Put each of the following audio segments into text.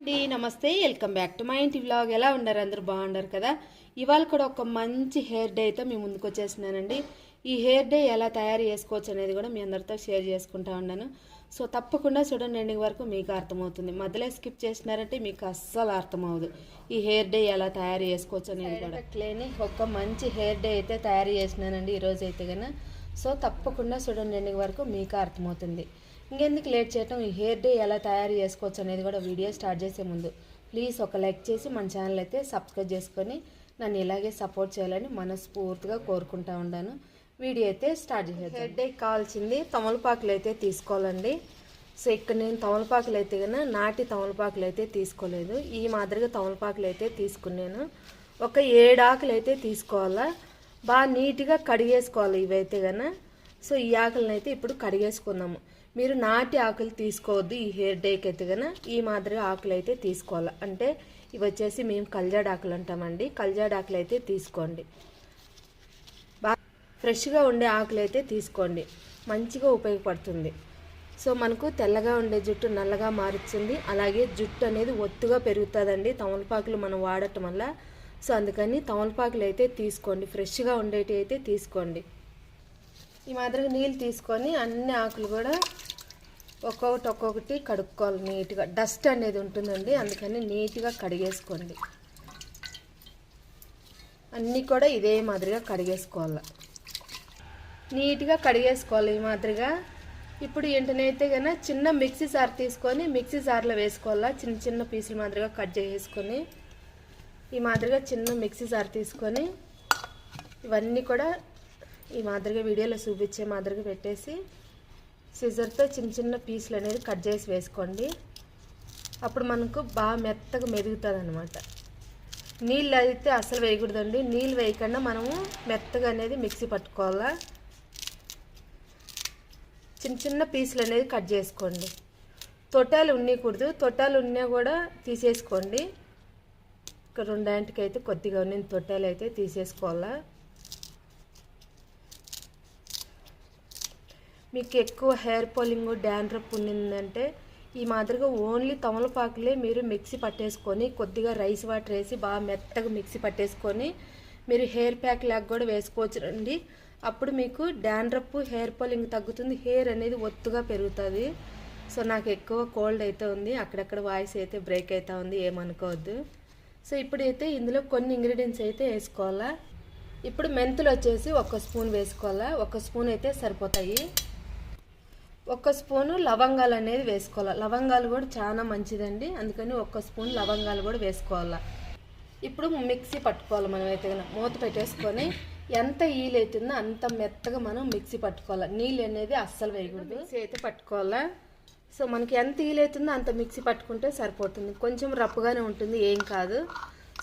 అండి నమస్తే welcome back to మా ఇంటి వ్లాగ్. ఎలా ఉన్నారు? అందరూ బాగున్నారు కదా? ఇవాళ కూడా ఒక మంచి హెయిర్ డే అయితే మీ ముందుకు వచ్చేసినానండి ఈ హెయిర్ డే ఎలా తయారు చేసుకోవచ్చు అనేది కూడా మీ అందరితో షేర్ చేసుకుంటా ఉన్నాను. సో తప్పకుండా చూడండి ఎండింగ్ వరకు మీకు అర్థమవుతుంది. మధ్యలో స్కిప్ చేసినారంటే మీకు అస్సలు అర్థమవుదు ఈ హెయిర్ డే ఎలా తయారు చేసుకోవచ్చు అనేది కూడా. అట్లేని ఒక మంచి హెయిర్ డే అయితే తయారు చేసినానండి ఈరోజు అయితే కన్నా సో తప్పకుండా చూడండి ఎండింగ్ వరకు మీకు అర్థమవుతుంది. ఇంకెందుకు లేట్ చేయటం? ఈ హెయిర్ డే ఎలా తయారు చేసుకోవచ్చు అనేది కూడా వీడియో స్టార్ట్ చేసే ముందు. ప్లీజ్ ఒక లైక్ చేసి మన ఛానల్ అయితే సబ్స్క్రైబ్ చేసుకొని నన్ను ఇలాగే సపోర్ట్ చేయాలని మనస్ఫూర్తిగా కోరుకుంటా ఉన్నాను వీడియో అయితే స్టార్ట్ చేసేది హెయిర్ డే కావాల్సింది తమలపాకులు అయితే తీసుకోవాలండి. సో ఇక్కడ నేను తమలపాకులు అయితే కన్నా నాటి తమలపాకులు అయితే తీసుకోలేదు. ఈ మాదిరిగా తమలపాకులు అయితే తీసుకున్నాను. ఒక ఏడు ఆకులు అయితే తీసుకోవాలా? బాగా నీట్గా కడిగేసుకోవాలి ఇవైతే కన్నా సో ఈ ఆకులను అయితే ఇప్పుడు కడిగేసుకుందాము. మీరు నాటి ఆకులు తీసుకోవద్దు ఈ హెయిర్ డేకి అయితే కన్నా ఈ మాదిరిగా ఆకులు అయితే తీసుకోవాలి. అంటే ఇవి వచ్చేసి మేము కల్జాడాకులు అంటామండి. కల్జాడాకులు అయితే తీసుకోండి. బాగా ఫ్రెష్గా ఉండే ఆకులు అయితే తీసుకోండి. మంచిగా ఉపయోగపడుతుంది. సో మనకు తెల్లగా ఉండే జుట్టు నల్లగా మారుతుంది. అలాగే జుట్టు అనేది ఒత్తుగా పెరుగుతుందండి. తమలపాకులు మనం వాడటం వల్ల సో అందుకని తమలపాకులు అయితే తీసుకోండి. ఫ్రెష్గా ఉండేటి అయితే తీసుకోండి. ఈ మాదిరిగా నీళ్ళు తీసుకొని అన్ని ఆకులు కూడా ఒక్కొక్కటి ఒక్కొక్కటి కడుక్కోవాలి నీట్గా. డస్ట్ అనేది ఉంటుందండి అందుకని నీట్గా కడిగేసుకోండి. అన్నీ కూడా ఇదే మాదిరిగా కడిగేసుకోవాలి. నీట్గా కడిగేసుకోవాలి ఈ మాదిరిగా. ఇప్పుడు ఏంటనైతే కన్నా చిన్న మిక్సీ సార్ తీసుకొని మిక్సీ సార్లో వేసుకోవాలా? చిన్న చిన్న పీసుల మాదిరిగా కట్ చేసుకొని ఈ మాదిరిగా చిన్న మిక్సీ జార్ తీసుకొని ఇవన్నీ కూడా ఈ మాదిరిగా వీడియోలో చూపించే మాదిరిగా పెట్టేసి సిజర్తో చిన్న చిన్న పీసులు అనేది కట్ చేసి వేసుకోండి. అప్పుడు మనకు బాగా మెత్తగా మెదుగుతుంది అనమాట నీళ్ళు అయితే అసలు వేయకూడదండి. నీళ్ళు వేయకుండా మనము మెత్తగా అనేది మిక్సీ పట్టుకోవాలా? చిన్న చిన్న పీసులు అనేది కట్ చేసుకోండి. తొట్టాలు ఉండకూడదు తొట్టాలు ఉన్నా కూడా తీసేసుకోండి. రెండాంటికి అయితే కొద్దిగా ఉన్న తొట్టాలు అయితే తీసేసుకోవాలా. మీకు ఎక్కువ హెయిర్ పోలింగ్ డాండ్రప్ ఉన్నిందంటే ఈ మాదిరిగా ఓన్లీ తమలపాకులే మీరు మిక్సీ పట్టేసుకొని కొద్దిగా రైస్ వాటర్ వేసి బాగా మెత్తగా మిక్సీ పట్టేసుకొని మీరు హెయిర్ ప్యాక్ లాగా కూడా వేసుకోవచ్చు రండి అప్పుడు మీకు డాండ్రప్ హెయిర్ పోలింగ్ తగ్గుతుంది. హెయిర్ అనేది ఒత్తుగా పెరుగుతుంది. సో నాకు ఎక్కువ కోల్డ్ అయితే ఉంది. అక్కడక్కడ వాయిస్ అయితే బ్రేక్ అవుతూ ఉంది. ఏమనుకోవద్దు. సో ఇప్పుడైతే ఇందులో కొన్ని ఇంగ్రీడియంట్స్ అయితే వేసుకోవాలా. ఇప్పుడు మెంతులు వచ్చేసి ఒక స్పూన్ వేసుకోవాలా. ఒక స్పూన్ అయితే సరిపోతాయి. ఒక స్పూను లవంగాలు అనేది వేసుకోవాలి. లవంగాలు కూడా చాలా మంచిదండి. అందుకని ఒక స్పూన్ లవంగాలు కూడా వేసుకోవాలా. ఇప్పుడు మిక్సీ పట్టుకోవాలి మనం అయితే మూత పెట్టేసుకొని ఎంత ఈలు అవుతుందో అంత మెత్తగా మనం మిక్సీ పట్టుకోవాలి. నీళ్ళు అనేది అస్సలు వేయకూడదు. మిక్సీ అయితే పట్టుకోవాలా. సో మనకి ఎంత ఈలు అంత మిక్సీ పట్టుకుంటే సరిపోతుంది. కొంచెం రప్పుగానే ఉంటుంది ఏం కాదు.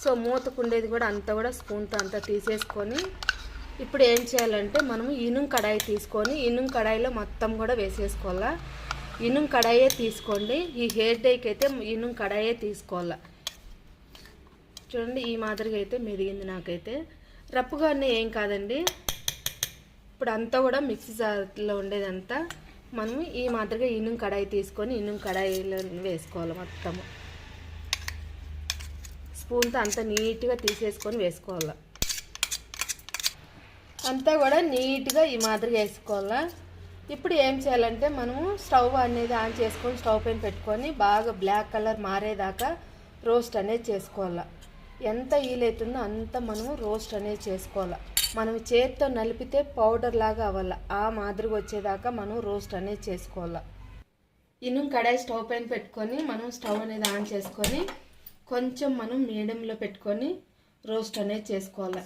సో మూతకుండేది కూడా అంతా కూడా స్పూన్తో అంతా తీసేసుకొని ఇప్పుడు ఏం చేయాలంటే మనము ఇనుం కడాయి తీసుకొని ఇనుం కడాయిలో మొత్తం కూడా వేసేసుకోవాలా? ఇనుం కడాయే తీసుకోండి. ఈ హెయిర్ డైకి అయితే ఇనుం కడాయే తీసుకోవాలా? చూడండి ఈ మాదిరిగా అయితే మెదిగింది నాకైతే. రప్పుగా ఏం కాదండి. ఇప్పుడు అంతా కూడా మిక్సీ జార్లో ఉండేదంతా మనం ఈ మాదిరిగా ఇనుం కడాయి తీసుకొని ఇనుం కడాయిలో వేసుకోవాలి మొత్తము. స్పూన్తో అంత నీట్గా తీసేసుకొని వేసుకోవాలి. అంతా కూడా నీట్గా ఈ మాదిరిగా వేసుకోవాలా. ఇప్పుడు ఏం చేయాలంటే మనము స్టవ్ అనేది ఆన్ చేసుకొని స్టవ్ పైన పెట్టుకొని బాగా బ్లాక్ కలర్ మారేదాకా రోస్ట్ అనేది చేసుకోవాలా. ఎంత ఈలవుతుందో అంత మనము రోస్ట్ అనేది చేసుకోవాలా. మనం చేతితో నలిపితే పౌడర్ లాగా అవ్వాలి. ఆ మాదిరిగా వచ్చేదాకా మనం రోస్ట్ అనేది చేసుకోవాలి. ఇను కడాయి స్టవ్ పైన పెట్టుకొని మనం స్టవ్ అనేది ఆన్ చేసుకొని కొంచెం మనం మీడియంలో పెట్టుకొని రోస్ట్ అనేది చేసుకోవాలి.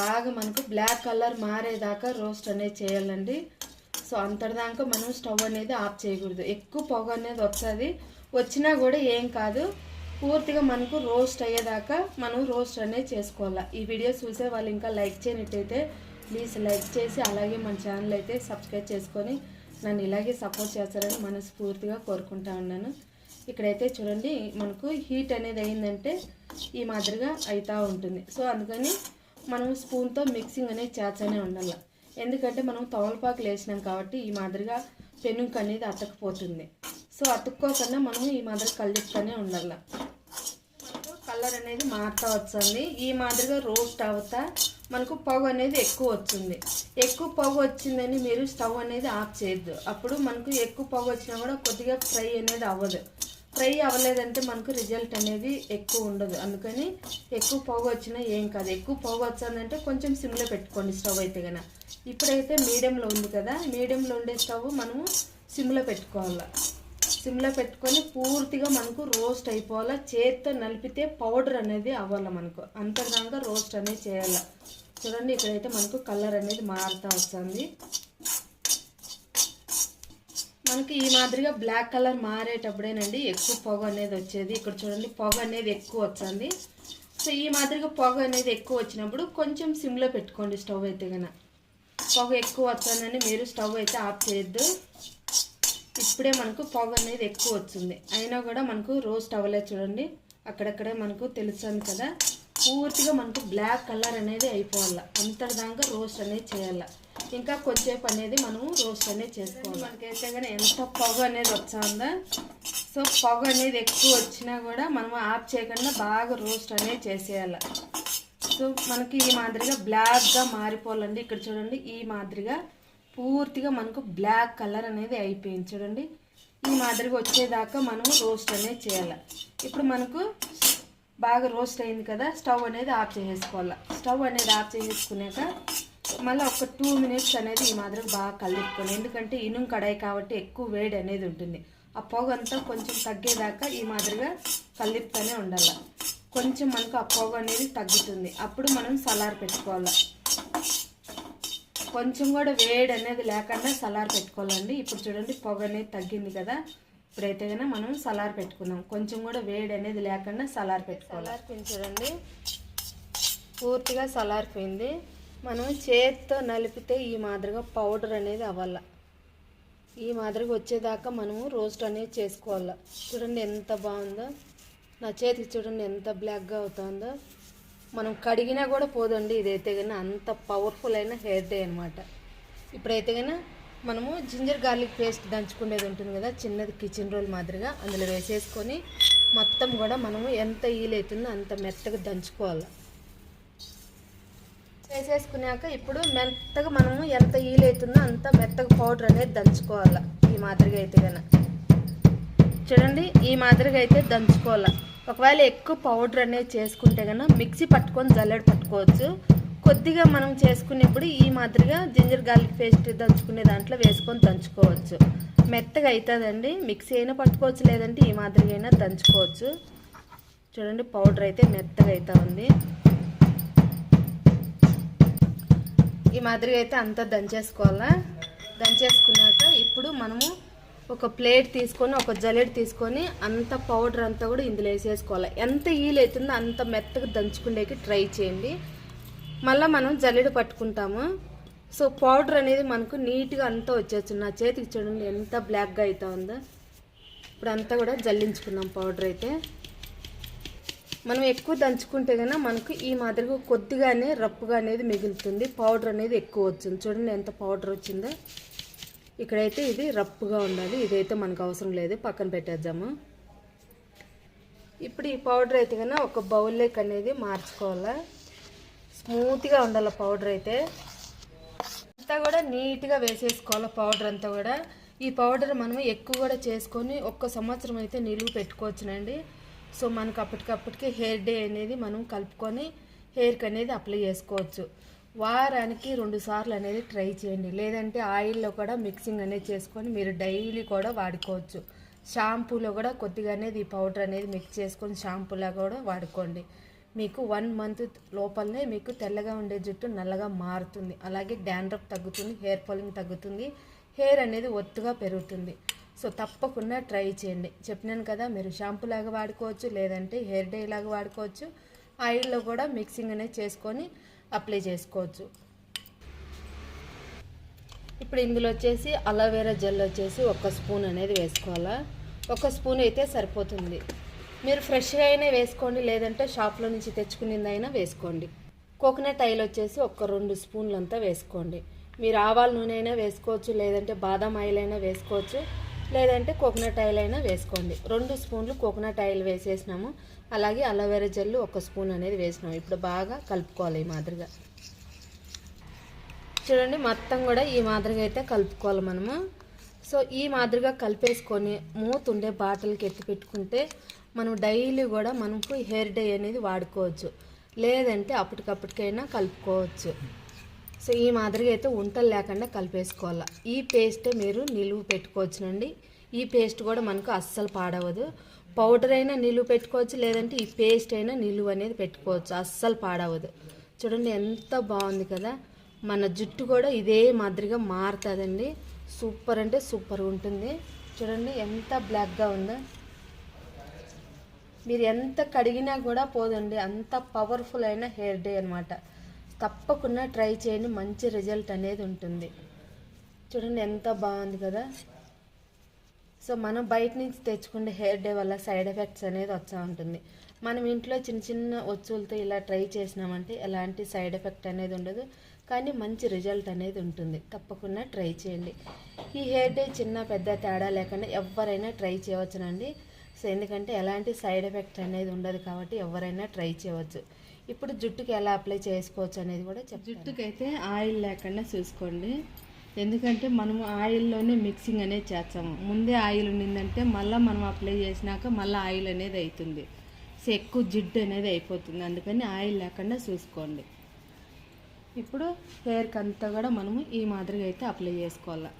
బాగా మనకు బ్లాక్ కలర్ మారేదాకా రోస్ట్ అనేది చేయాలండి. సో అంతటిదాకా మనం స్టవ్ అనేది ఆఫ్ చేయకూడదు. ఎక్కువ పొగ అనేది వస్తుంది వచ్చినా కూడా ఏం కాదు. పూర్తిగా మనకు రోస్ట్ అయ్యేదాకా మనం రోస్ట్ అనేది చేసుకోవాలి. ఈ వీడియో చూసే వాళ్ళు ఇంకా లైక్ చేయనట్టయితే ప్లీజ్ లైక్ చేసి అలాగే మన ఛానల్ అయితే సబ్స్క్రైబ్ చేసుకొని నన్ను ఇలాగే సపోర్ట్ చేస్తారని మనస్ఫూర్తిగా కోరుకుంటా ఉన్నాను. ఇక్కడైతే చూడండి మనకు హీట్ అనేది అయిందంటే ఈ మాదిరిగా అవుతూ ఉంటుంది. సో అందుకని మనం స్పూన్తో మిక్సింగ్ అనేది చేస్తూనే ఉండాలి. ఎందుకంటే మనం తమలపాకులు వేసినాం కాబట్టి ఈ మాదిరిగా పెనుక అనేది అతకపోతుంది సో అతుక్కోకుండా మనం ఈ మాదిరి కలుపుతూనే ఉండాలి. కలర్ అనేది మారుతా వచ్చింది ఈ మాదిరిగా రోస్ట్ అవుతా మనకు పొగ అనేది ఎక్కువ వచ్చింది ఎక్కువ పొగ వచ్చిందని మీరు స్టవ్ అనేది ఆఫ్ చేయొద్దు. అప్పుడు మనకు ఎక్కువ పొగ వచ్చినా కూడా కొద్దిగా ఫ్రై అనేది అవ్వదు. ఫ్రై అవ్వలేదంటే మనకు రిజల్ట్ అనేది ఎక్కువ ఉండదు. అందుకని ఎక్కువ పొగ వచ్చినా ఏం కాదు. ఎక్కువ పొగ వచ్చిందంటే కొంచెం సిమ్లో పెట్టుకోండి స్టవ్ అయితే కనుక ఇప్పుడైతే మీడియంలో ఉంది కదా. మీడియంలో ఉండే స్టవ్ మనము సిమ్లో పెట్టుకోవాలి. సిమ్లో పెట్టుకొని పూర్తిగా మనకు రోస్ట్ అయిపోవాలా. చేత్తో నలిపితే పౌడర్ అనేది అవ్వాలి మనకు. అంతదాకా రోస్ట్ అనేది చేయాలి. చూడండి ఇక్కడైతే మనకు కలర్ అనేది మారుతూ వస్తుంది. మనకి ఈ మాదిరిగా బ్లాక్ కలర్ మారేటప్పుడేనండి ఎక్కువ పొగ అనేది వచ్చేది. ఇక్కడ చూడండి పొగ అనేది ఎక్కువ వచ్చింది సో ఈ మాదిరిగా పొగ అనేది ఎక్కువ వచ్చినప్పుడు కొంచెం సిమ్లో పెట్టుకోండి స్టవ్ అయితే కనుక పొగ ఎక్కువ వస్తుందని మీరు స్టవ్ అయితే ఆఫ్ చేయొద్దు. ఇప్పుడే మనకు పొగ అనేది ఎక్కువ వచ్చింది అయినా కూడా మనకు రోస్ట్ అవ్వలేదు చూడండి. అక్కడక్కడే మనకు తెలుస్తుంది కదా. పూర్తిగా మనకు బ్లాక్ కలర్ అనేది అయిపోవాలి. అంతటిదాకా రోస్ట్ అనేది చేయాలి. ఇంకా కొద్దిసేపు అనేది మనము రోస్ట్ అనేది చేసుకోవాలి. మనకైతే కానీ ఎంత పొగ అనేది వచ్చిందా సో పొగ అనేది ఎక్కువ వచ్చినా కూడా మనం ఆఫ్ చేయకుండా బాగా రోస్ట్ అనేది చేసేయాలి. సో మనకి ఈ మాదిరిగా బ్లాక్గా మారిపోవాలండి. ఇక్కడ చూడండి ఈ మాదిరిగా పూర్తిగా మనకు బ్లాక్ కలర్ అనేది అయిపోయింది. చూడండి. ఈ మాదిరిగా వచ్చేదాకా మనము రోస్ట్ అనేది చేయాలి. ఇప్పుడు మనకు బాగా రోస్ట్ అయింది కదా స్టవ్ అనేది ఆఫ్ చేసేసుకోవాలి. స్టవ్ అనేది ఆఫ్ చేసేసుకున్నాక మళ్ళీ ఒక టూ మినిట్స్ అనేది ఈ మాదిరిగా బాగా కలుపుకొని ఎందుకంటే ఇనుము కడాయి కాబట్టి ఎక్కువ వేడి అనేది ఉంటుంది. ఆ పొగ అంతా కొంచెం తగ్గేదాకా ఈ మాదిరిగా కలుపుతూనే ఉండాలి. కొంచెం మనకు ఆ పొగ అనేది తగ్గుతుంది. అప్పుడు మనం సలార్ పెట్టుకోవాలి. కొంచెం కూడా వేడి అనేది లేకుండా సలార్ పెట్టుకోవాలండి. ఇప్పుడు చూడండి పొగ అనేది తగ్గింది కదా. ఇప్పుడైతే కన్నా మనం సలార్ పెట్టుకున్నాం కొంచెం కూడా వేడి అనేది లేకుండా సలార్ పెట్టుకోవాలి. చూడండి. పూర్తిగా సలారిపోయింది మనం చేత్తో నలిపితే ఈ మాదిరిగా పౌడర్ అనేది అవ్వాల. ఈ మాదిరిగా వచ్చేదాకా మనము రోస్ట్ అనేది చేసుకోవాలి. చూడండి ఎంత బాగుందో. నా చేతికి చూడండి ఎంత బ్లాక్గా అవుతుందో. మనం కడిగినా కూడా పోదండి ఇదైతే కానీ అంత పవర్ఫుల్ అయిన హెయిర్ డే అనమాట ఇప్పుడైతే కానీ మనము జింజర్ గార్లిక్ పేస్ట్ దంచుకునేది ఉంటుంది కదా చిన్నది కిచెన్ రోల్ మాదిరిగా అందులో వేసేసుకొని మొత్తం కూడా మనము ఎంత ఈలైతుందో అంత మెత్తగా దంచుకోవాలి. వేసేసుకున్నాక ఇప్పుడు మెత్తగా మనము ఎంత ఈలైతుందో అంత మెత్తగా పౌడర్ అనేది దంచుకోవాలి ఈ మాదిరిగా అయితే కనుక చూడండి ఈ మాదిరిగా అయితే దంచుకోవాలి. ఒకవేళ ఎక్కువ పౌడర్ అనేది చేసుకుంటే కనుక మిక్సీ పట్టుకొని జల్లెడ పట్టుకోవచ్చు. కొద్దిగా మనం చేసుకునేప్పుడు ఈ మాదిరిగా జింజర్ గార్లిక్ పేస్ట్ దంచుకునే దాంట్లో వేసుకొని దంచుకోవచ్చు. మెత్తగా అవుతుందండి మిక్సీ అయినా పట్టుకోవచ్చు లేదంటే ఈ మాదిరిగా అయినా దంచుకోవచ్చు. చూడండి పౌడర్ అయితే మెత్తగా అవుతా ఉంది. ఈ మాదిరిగా అయితే అంతా దంచేసుకోవాలా? దంచేసుకున్నాక ఇప్పుడు మనము ఒక ప్లేట్ తీసుకొని ఒక జల్లెడ తీసుకొని అంత పౌడర్ అంతా కూడా ఇందులో వేసేసుకోవాలి. ఎంత ఈలు అవుతుందో అంత మెత్తగా దంచుకునేకి ట్రై చేయండి. మళ్ళీ మనం జల్లెడ పట్టుకుంటాము. సో పౌడర్ అనేది మనకు నీట్గా అంతా వచ్చేస్తుంది. నా చేతికి చూడండి ఎంత బ్లాక్గా అవుతా ఉందో. ఇప్పుడు అంతా కూడా జల్లించుకున్నాం పౌడర్ అయితే. మనం ఎక్కువ దంచుకుంటే కనుక మనకు ఈ మాదిరిగా కొద్దిగానే రప్పుగా అనేది మిగులుతుంది. పౌడర్ అనేది ఎక్కువ వచ్చింది. చూడండి ఎంత పౌడర్ వచ్చిందో. ఇక్కడైతే ఇది రప్పుగా ఉండాలి. ఇదైతే మనకు అవసరం లేదు. పక్కన పెట్టేద్దాము. ఇప్పుడు ఈ పౌడర్ అయితే కన్నా ఒక బౌల్లోకి అనేది మార్చుకోవాలా? స్మూత్గా ఉండాలి పౌడర్ అయితే. అంతా కూడా నీట్గా వేసేసుకోవాలి పౌడర్ అంతా కూడా. ఈ పౌడర్ మనం ఎక్కువ కూడా చేసుకొని ఒక్క సంవత్సరం అయితే నిలువ పెట్టుకోవచ్చునండి. సో మనకు అప్పటికప్పటికి హెయిర్ డే అనేది మనం కలుపుకొని హెయిర్కి అనేది అప్లై చేసుకోవచ్చు. వారానికి రెండు సార్లు అనేది ట్రై చేయండి. లేదంటే ఆయిల్లో కూడా మిక్సింగ్ అనేది చేసుకొని మీరు డైలీ కూడా వాడుకోవచ్చు. షాంపూలో కూడా కొద్దిగా అనేది ఈ పౌడర్ అనేది మిక్స్ చేసుకొని షాంపూలా కూడా వాడుకోండి. మీకు వన్ మంత్ లోపలనే మీకు తెల్లగా ఉండే జుట్టు నల్లగా మారుతుంది. అలాగే డాండ్రఫ్ తగ్గుతుంది హెయిర్ ఫాలింగ్ తగ్గుతుంది హెయిర్ అనేది ఒత్తుగా పెరుగుతుంది. సో తప్పకుండా ట్రై చేయండి. చెప్పినాను కదా మీరు షాంపూ లాగా వాడుకోవచ్చు లేదంటే హెయిర్ డే లాగా వాడుకోవచ్చు. ఆయిల్లో కూడా మిక్సింగ్ అనేది చేసుకొని అప్లై చేసుకోవచ్చు. ఇప్పుడు ఇందులో వచ్చేసి అలోవెరా జెల్ వచ్చేసి ఒక స్పూన్ అనేది వేసుకోవాలా? ఒక స్పూన్ అయితే సరిపోతుంది. మీరు ఫ్రెష్గా అయినా వేసుకోండి లేదంటే షాప్లో నుంచి తెచ్చుకునేదైనా వేసుకోండి. కోకోనట్ ఆయిల్ వచ్చేసి ఒక రెండు స్పూన్లంతా వేసుకోండి. మీరు ఆవాల నూనె అయినా వేసుకోవచ్చు లేదంటే బాదం ఆయిల్ అయినా వేసుకోవచ్చు. లేదంటే కోకోనట్ ఆయిల్ అయినా వేసుకోండి. రెండు స్పూన్లు కోకోనట్ ఆయిల్ వేసేసినాము. అలాగే అలోవెరా జెల్ ఒక స్పూన్ అనేది వేసినాము. ఇప్పుడు బాగా కలుపుకోవాలి ఈ మాదిరిగా. చూడండి మొత్తం కూడా ఈ మాదిరిగా అయితే కలుపుకోవాలి మనము. సో ఈ మాదిరిగా కలిపేసుకొని మూత ఉండే బాటిల్కి ఎత్తి పెట్టుకుంటే మనం డైలీ కూడా మనకు హెయిర్ డై అనేది వాడుకోవచ్చు. లేదంటే అప్పటికప్పటికైనా కలుపుకోవచ్చు. సో ఈ మాదిరిగా అయితే ఉంటలు లేకుండా కలిపేసుకోవాలి. ఈ పేస్ట్ మీరు నిలువ పెట్టుకోవచ్చునండి. ఈ పేస్ట్ కూడా మనకు అస్సలు పాడవదు. పౌడర్ అయినా నిలువ పెట్టుకోవచ్చు లేదంటే ఈ పేస్ట్ అయినా నిలువ అనేది పెట్టుకోవచ్చు. అస్సలు పాడవదు. చూడండి ఎంత బాగుంది కదా. మన జుట్టు కూడా ఇదే మాదిరిగా మారుతుందండి. సూపర్ అంటే సూపర్ ఉంటుంది. చూడండి ఎంత బ్లాక్గా ఉందో. మీరు ఎంత కడిగినా కూడా పోదండి. అంత పవర్ఫుల్ అయిన హెయిర్ డే అనమాట తప్పకుండా ట్రై చేయండి మంచి రిజల్ట్ అనేది ఉంటుంది. చూడండి ఎంత బాగుంది కదా. సో మనం బయట నుంచి తెచ్చుకునే హెయిర్ డే వల్ల సైడ్ ఎఫెక్ట్స్ అనేది వస్తూ ఉంటుంది. మనం ఇంట్లో చిన్న చిన్న వచ్చులతో ఇలా ట్రై చేసినామంటే ఎలాంటి సైడ్ ఎఫెక్ట్ అనేది ఉండదు. కానీ మంచి రిజల్ట్ అనేది ఉంటుంది. తప్పకుండా ట్రై చేయండి. ఈ హెయిర్ డే చిన్న పెద్ద తేడా లేకుండా ఎవరైనా ట్రై చేయవచ్చునండి. సో ఎందుకంటే ఎలాంటి సైడ్ ఎఫెక్ట్ అనేది ఉండదు కాబట్టి ఎవరైనా ట్రై చేయవచ్చు. ఇప్పుడు జుట్టుకి ఎలా అప్లై చేసుకోవచ్చు అనేది కూడా జుట్టుకి అయితే ఆయిల్ లేకుండా చూసుకోండి. ఎందుకంటే మనము ఆయిల్లోనే మిక్సింగ్ అనేది చేస్తాము. ముందే ఆయిల్ ఉండిందంటే మళ్ళీ మనం అప్లై చేసినాక మళ్ళీ ఆయిల్ అనేది అవుతుంది సో ఎక్కువ జిడ్డు అనేది అయిపోతుంది. అందుకని ఆయిల్ లేకుండా చూసుకోండి. ఇప్పుడు హెయిర్కి అంతా కూడా మనము ఈ మాదిరిగా అయితే అప్లై చేసుకోవాలి.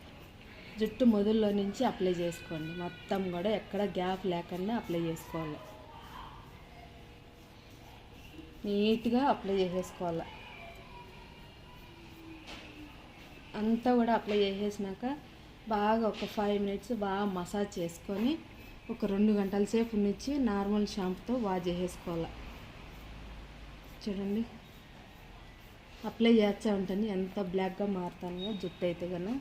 జుట్టు మొదల్లో నుంచి అప్లై చేసుకోండి. మొత్తం కూడా ఎక్కడ గ్యాప్ లేకుండా అప్లై చేసుకోవాలి. నీట్గా అప్లై చేసేసుకోవాలి. అంతా కూడా అప్లై చేసేసినాక బాగా ఒక ఫైవ్ మినిట్స్ బాగా మసాజ్ చేసుకొని ఒక రెండు గంటల సేపు నుంచి నార్మల్ షాంపుతో వాష్ చేసేసుకోవాలి. చూడండి. అప్లై చేస్తూ ఉంటుంది ఎంత బ్లాక్గా మారుతానో జుట్టు అయితే కన్నా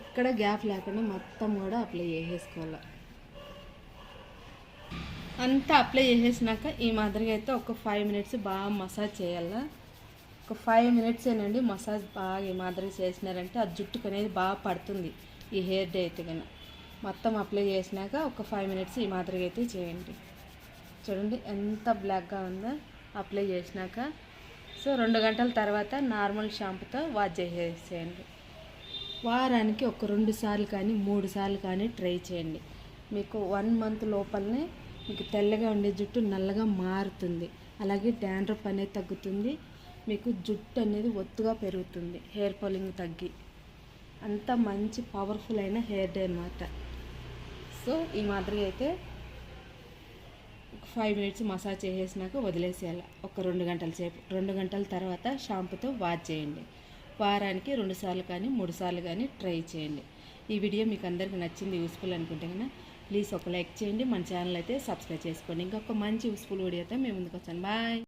ఎక్కడ గ్యాప్ లేకుండా మొత్తం కూడా అప్లై చేసేసుకోవాలి. అంతా అప్లై చేసేసినాక ఈ మాదిరిగా అయితే ఒక ఫైవ్ మినిట్స్ బాగా మసాజ్ చేయాలా? ఒక ఫైవ్ మినిట్స్ ఏనండి మసాజ్ బాగా ఈ మాదిరిగా చేసినారంటే ఆ జుట్టుకు అనేది బాగా పడుతుంది ఈ హెయిర్ డే అయితే కన్నా మొత్తం అప్లై చేసినాక ఒక ఫైవ్ మినిట్స్ ఈ మాదిరిగా అయితే చేయండి. చూడండి ఎంత బ్లాక్గా ఉందో అప్లై చేసినాక. సో రెండు గంటల తర్వాత నార్మల్ షాంపూతో వాష్ చేసేసేయండి వారానికి ఒక రెండు సార్లు కానీ మూడు సార్లు కానీ ట్రై చేయండి. మీకు వన్ మంత్ లోపలనే మీకు తెల్లగా ఉండే జుట్టు నల్లగా మారుతుంది. అలాగే డాండ్రఫ్ అనేది తగ్గుతుంది. మీకు జుట్టు అనేది ఒత్తుగా పెరుగుతుంది. హెయిర్ ఫాలింగ్ తగ్గి. అంత మంచి పవర్ఫుల్ అయిన హెయిర్ డే అనమాట సో ఈ మాదిరిగా అయితే ఫైవ్ మినిట్స్ మసాజ్ చేసేసినాక వదిలేసేయాలి. ఒక రెండు గంటల సేపు. రెండు గంటల తర్వాత షాంపూతో వాష్ చేయండి. వారానికి రెండుసార్లు కానీ మూడుసార్లు కానీ ట్రై చేయండి. ఈ వీడియో మీకు అందరికీ నచ్చింది యూస్ఫుల్ అనుకుంటే కన్నా ప్లీజ్ ఒక లైక్ చేయండి మన ఛానల్ అయితే సబ్స్క్రైబ్ చేసుకోండి. ఇంకొక మంచి యూస్ఫుల్ వీడియోతో మేము ముందుకు వచ్చాను బాయ్